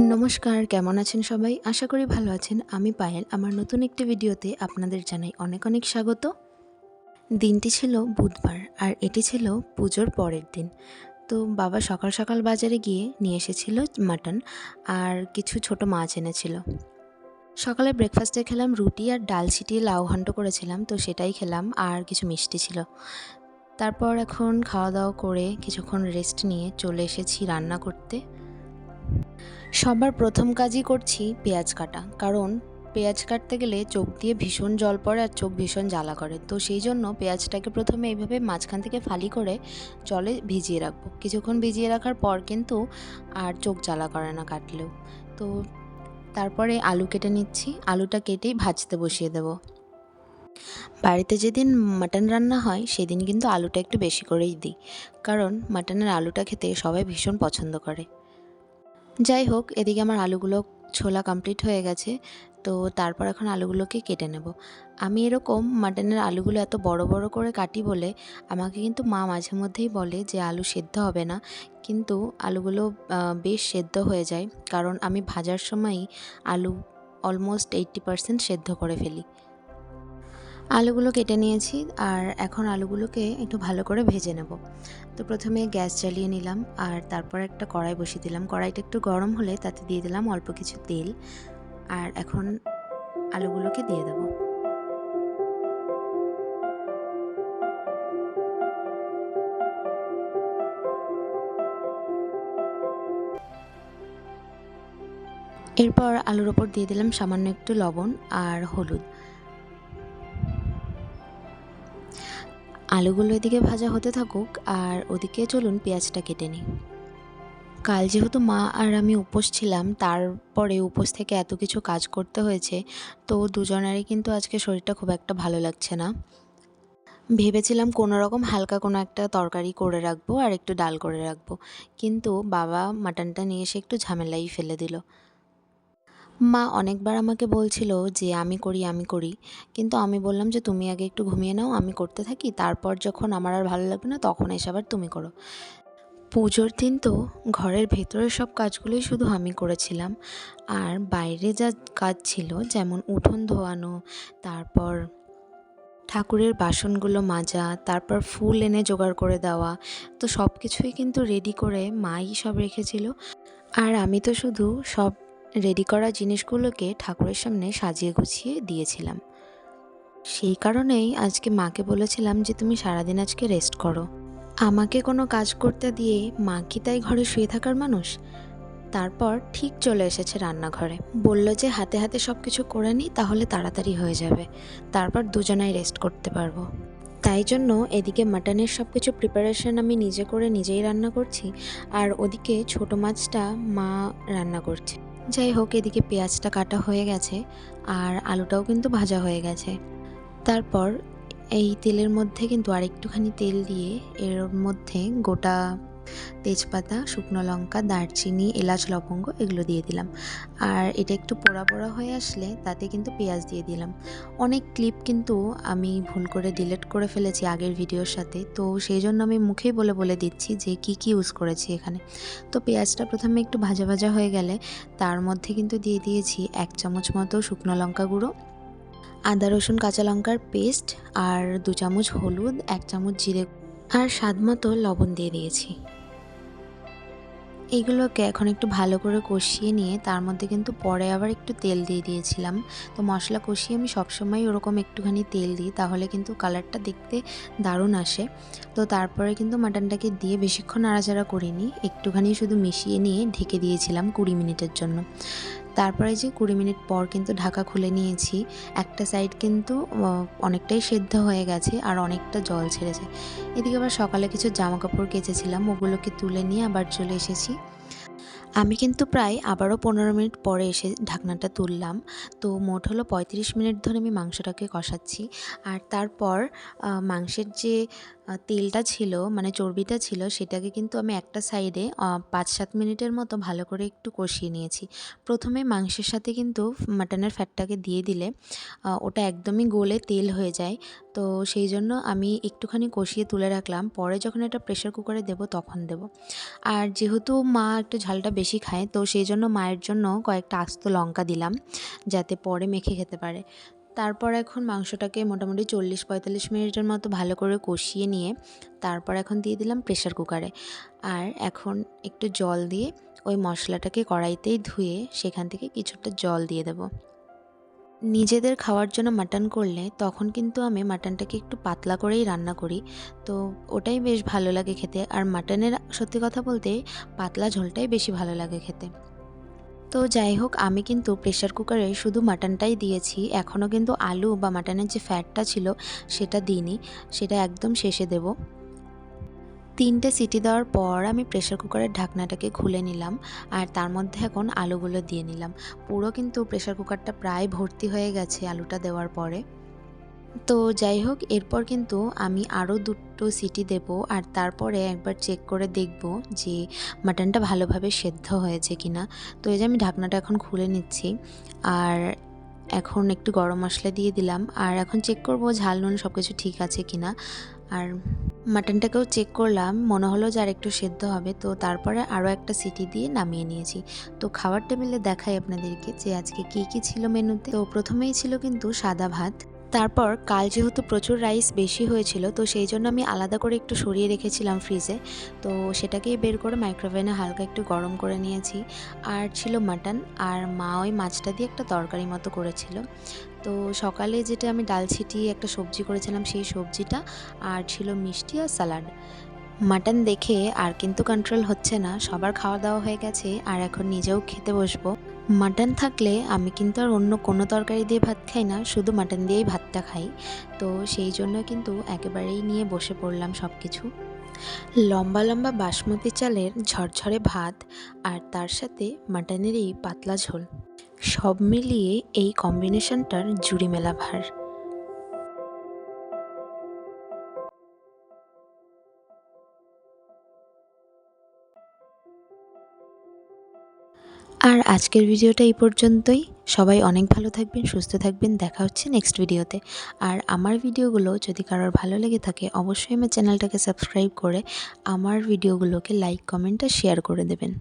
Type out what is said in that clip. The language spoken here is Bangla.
নমস্কার, কেমন আছেন সবাই? আশা করি ভালো আছেন। আমি পায়েল। আমার নতুন একটি ভিডিওতে আপনাদের জানাই অনেক অনেক স্বাগত। দিনটি ছিল বুধবার, আর এটি ছিল পুজোর পরের দিন। তো বাবা সকাল সকাল বাজারে গিয়ে নিয়ে এসেছিল মাটন, আর কিছু ছোট মাছ এনেছিল। সকালে ব্রেকফাস্টে খেলাম রুটি আর ডাল ছিটিয়ে লাউ ঘন্ট করেছিলাম, তো সেটাই খেলাম, আর কিছু মিষ্টি ছিল। তারপর এখন খাওয়া দাওয়া করে কিছুক্ষণ রেস্ট নিয়ে চলে এসেছি রান্না করতে। সবার প্রথম কাজই করছি পেঁয়াজ কাটা, কারণ পেঁয়াজ কাটতে গেলে চোখ দিয়ে ভীষণ জল পড়ে আর চোখ ভীষণ জ্বালা করে। তো সেই জন্য পেঁয়াজটাকে প্রথমে এইভাবে মাঝখান থেকে ফালি করে জলে ভিজিয়ে রাখব। কিছুক্ষণ ভিজিয়ে রাখার পর কিন্তু আর চোখ জ্বালা করে না কাটলেও। তো তারপরে আলু কেটে নিচ্ছি, আলুটা কেটেই ভাজতে বসিয়ে দেবো। বাড়িতে যেদিন মাটন রান্না হয়, সেদিন কিন্তু আলুটা একটু বেশি করেই দিই, কারণ মাটনের আলুটা খেতে সবাই ভীষণ পছন্দ করে। যাই হোক, এদিকে আমার আলুগুলো ছোলা কমপ্লিট হয়ে গেছে, তো তারপর এখন আলুগুলোকে কেটে নেব। আমি এরকম মাটনের আলুগুলো এত বড় বড় করে কাটি বলে আমাকে কিন্তু মা মাঝে মধ্যেই বলে যে, আলু সেদ্ধ হবে না। কিন্তু আলুগুলো বেশ সেদ্ধ হয়ে যায়, কারণ আমি ভাজার সময়ই আলু অলমোস্ট এইট্টি পারসেন্ট সেদ্ধ করে ফেলি। আলুগুলো কেটে নিয়েছি আর এখন আলুগুলোকে একটু ভালো করে ভেজে নেব। তো প্রথমে গ্যাস জ্বালিয়ে নিলাম আর তারপর একটা কড়াই বসিয়ে দিলাম। কড়াইটা একটু গরম হলে তাতে দিয়ে দিলাম অল্প কিছু তেল আর এখন আলুগুলোকে দিয়ে দেবো। এরপর আলুর ওপর দিয়ে দিলাম সামান্য একটু লবণ আর হলুদ। আলুগুলো এদিকে ভাজা হতে থাকুক আর ওদিকে চলুন পেঁয়াজটা কেটে নিই। কাল যেহেতু মা আর আমি উপোস ছিলাম, তারপরে উপোস থেকে এত কিছু কাজ করতে হয়েছে, তো দুজনেরই কিন্তু আজকে শরীরটা খুব একটা ভালো লাগছে না। ভেবেছিলাম কোনো রকম হালকা কোনো একটা তরকারি করে রাখব আর একটু ডাল করে রাখব, কিন্তু বাবা মাটনটা নিয়ে এসে একটু ঝামেলাই ফেলে দিল। মা অনেকবার আমাকে বলছিল যে, আমি করি আমি করি। কিন্তু আমি বললাম যে, তুমি আগে একটু ঘুমিয়ে নাও, আমি করতে থাকি। তারপর যখন আমার আর ভালো লাগবে না, তখন এসে আবার তুমি করো। পুজোর দিন তো ঘরের ভেতরের সব কাজগুলোই শুধু আমি করেছিলাম। আর বাইরে যা কাজ ছিল, যেমন উঠোন ধোয়ানো, তারপর ঠাকুরের বাসনগুলো মাজা, তারপর ফুল এনে জোগাড় করে দেওয়া, তো সব কিছুই কিন্তু রেডি করে মাই সব রেখেছিল। আর আমি তো শুধু সব রেডি করা জিনিসগুলোকে ঠাকুরের সামনে সাজিয়ে গুছিয়ে দিয়েছিলাম। সেই কারণেই আজকে মাকে বলেছিলাম যে, তুমি সারাদিন আজকে রেস্ট করো। আমাকে কোনো কাজ করতে দিয়ে মা কি তাই ঘরে শুয়ে থাকার মানুষ? তারপর ঠিক চলে এসেছে রান্নাঘরে। বলল যে, হাতে হাতে সব কিছু করে নিই তাহলে তাড়াতাড়ি হয়ে যাবে। তারপর দুজনাই রেস্ট করতে পারব। তাই জন্য এদিকে মাটনের সব কিছু প্রিপারেশন আমি নিজে করে নিজেই রান্না করছি, আর ওদিকে ছোটো মাছটা মা রান্না করছে। যাই হোক, এদিকে পেঁয়াজটা কাটা হয়ে গেছে আর আলুটাও কিন্তু ভাজা হয়ে গেছে। তারপর এই তেলের মধ্যে কিন্তু আর একটুখানি তেল দিয়ে এর মধ্যে গোটা তেজপাতা, শুকনো লঙ্কা, দারচিনি, এলাচ, লবঙ্গ এগুলো দিয়ে দিলাম। আর এটা একটু পোড়া পোড়া হয়ে আসলে তাতে কিন্তু পেঁয়াজ দিয়ে দিলাম। অনেক ক্লিপ কিন্তু আমি ভুল করে ডিলেট করে ফেলেছি আগের ভিডিওর সাথে। তো সেই জন্য আমি মুখেই বলে বলে দিচ্ছি যে কি কি ইউজ করেছি এখানে। তো পেঁয়াজটা প্রথমে একটু ভাজা ভাজা হয়ে গেলে তার মধ্যে কিন্তু দিয়ে দিয়েছি এক চামচ মতো শুকনো লঙ্কা গুঁড়ো, আদা, রসুন, কাঁচা লঙ্কার পেস্ট আর দু চামচ হলুদ, এক চামচ জিরে আর স্বাদ মতো লবণ দিয়ে দিয়েছি। এইগুলোকে এখন একটু ভালো করে কষিয়ে নিয়ে তার মধ্যে কিন্তু পরে আবার একটু তেল দিয়ে দিয়েছিলাম। তো মশলা কষিয়ে আমি সবসময় ওরকম একটুখানি তেল দিই, তাহলে কিন্তু কালারটা দেখতে দারুণ আসে। তো তারপরে কিন্তু মাটনটাকে দিয়ে বেশিক্ষণ নাড়াচাড়া করিনি, একটুখানি শুধু মিশিয়ে নিয়ে ঢেকে দিয়েছিলাম কুড়ি মিনিটের জন্য। তারপরে যে কুড়ি মিনিট পর কিন্তু ঢাকা খুলে নিয়েছি। একটা সাইড কিন্তু অনেকটাই সেদ্ধ হয়ে গেছে আর অনেকটা জল ছেড়েছে। এদিকে আবার সকালে কিছু জামা কাপড় কেচেছিলাম, ওগুলোকে তুলে নিয়ে আবার চলে এসেছি। আমি কিন্তু প্রায় আবারও পনেরো মিনিট পরে এসে ঢাকনাটা তুললাম। তো মোট হলো পঁয়ত্রিশ মিনিট ধরে আমি মাংসটাকে কষাচ্ছি। আর তারপর মাংসের যে তেলটা ছিল মানে চর্বিটা ছিল, সেটাকে কিন্তু আমি একটা সাইডে পাঁচ সাত মিনিটের মতো ভালো করে একটু কষিয়ে নিয়েছি। প্রথমে মাংসের সাথে কিন্তু মাটনের ফ্যাটটাকে দিয়ে দিলে ওটা একদমই গলে তেল হয়ে যায়। তো সেই জন্য আমি একটুখানি কষিয়ে তুলে রাখলাম। পরে যখন এটা প্রেশার কুকারে দেবো, তখন দেব। আর যেহেতু মা একটু ঝালটা বেশি খায়। তো সেই জন্য মায়ের জন্য কয়েকটা আস্ত লঙ্কা দিলাম, যাতে পরে মেখে খেতে পারে। তারপর এখন মাংসটাকে মোটামুটি চল্লিশ পঁয়তাল্লিশ মিনিটের মতো ভালো করে কষিয়ে নিয়ে তারপর এখন দিয়ে দিলাম প্রেশার কুকারে। আর এখন একটু জল দিয়ে ওই মশলাটাকে কড়াইতেই ধুয়ে সেখান থেকে কিছুটা জল দিয়ে দেবো। নিজেদের খাওয়ার জন্য মাটন করলে তখন কিন্তু আমি মাটনটাকে একটু পাতলা করেই রান্না করি। তো ওটাই বেশ ভালো লাগে খেতে। আর মাটনের সত্যি কথা বলতে পাতলা ঝোলটাই বেশি ভালো লাগে খেতে। তো যাই হোক, আমি কিন্তু প্রেশার কুকারে শুধু মাটনটাই দিয়েছি। এখনও কিন্তু আলু বা মাটনের যে ফ্যাটটা ছিল সেটা দিইনি। সেটা একদম শেষে দেব। তিনটে সিটি দেওয়ার পর আমি প্রেশার কুকারের ঢাকনাটাকে খুলে নিলাম আর তার মধ্যে এখন আলুগুলো দিয়ে নিলাম। পুরো কিন্তু প্রেশার কুকারটা প্রায় ভর্তি হয়ে গেছে আলুটা দেওয়ার পরে। তো যাই হোক, এরপর কিন্তু আমি আরও দুটো সিটি দেব আর তারপরে একবার চেক করে দেখব যে মাটনটা ভালোভাবে সেদ্ধ হয়েছে কি না তো এই যে আমি ঢাকনাটা এখন খুলে নিচ্ছি আর এখন একটু গরম মশলা দিয়ে দিলাম আর এখন চেক করব ঝাল নুন সব কিছু ঠিক আছে কি না আর মাটনটাকেও চেক করলাম, মনে হলো যে আর একটু সেদ্ধ হবে, তো তারপরে আরও একটা সিটি দিয়ে নামিয়ে নিয়েছি। তো খাবার টেবিলে দেখাই আপনাদেরকে যে আজকে কী কী ছিল মেনুতে তো প্রথমেই ছিল কিন্তু সাদা ভাত। তারপর কাল যেহেতু প্রচুর রাইস বেশি হয়েছিল, তো সেই জন্য আমি আলাদা করে একটু সরিয়ে রেখেছিলাম ফ্রিজে। তো সেটাকেই বের করে মাইক্রোওভেনে হালকা একটু গরম করে নিয়েছি। আর ছিল মাটন, আর মা ওই মাছটা দিয়ে একটা তরকারি মতো করেছিল। তো সকালে যেটা আমি ডাল ছিটিয়ে একটা সবজি করেছিলাম সেই সবজিটা, আর ছিল মিষ্টি আর স্যালাড। মাটন দেখে আর কিন্তু কন্ট্রোল হচ্ছে না, সবার খাওয়া দাওয়া হয়ে গেছে, আর এখন নিজেও খেতে বসবো। মাটন থাকলে আমি কিন্তু আর অন্য কোনো তরকারি দিয়ে ভাত খাই না, শুধু মাটন দিয়েই ভাতটা খাই। তো সেই জন্য কিন্তু একেবারেই নিয়ে বসে পড়লাম সব কিছু লম্বা লম্বা বাসমতি চালের ঝরঝরে ভাত আর তার সাথে মাটনের এই পাতলা ঝোল, সব মিলিয়ে এই কম্বিনেশনটার জুড়ি মেলা ভার। আর আজকের ভিডিওটা এই পর্যন্তই। সবাই অনেক ভালো থাকবেন, সুস্থ থাকবেন। দেখা হচ্ছে নেক্সট ভিডিওতে। আর আমার ভিডিওগুলো যদি কারোর ভালো লেগে থাকে, অবশ্যই আমার চ্যানেলটাকে সাবস্ক্রাইব করে আমার ভিডিওগুলোকে লাইক কমেন্ট আর শেয়ার করে দেবেন।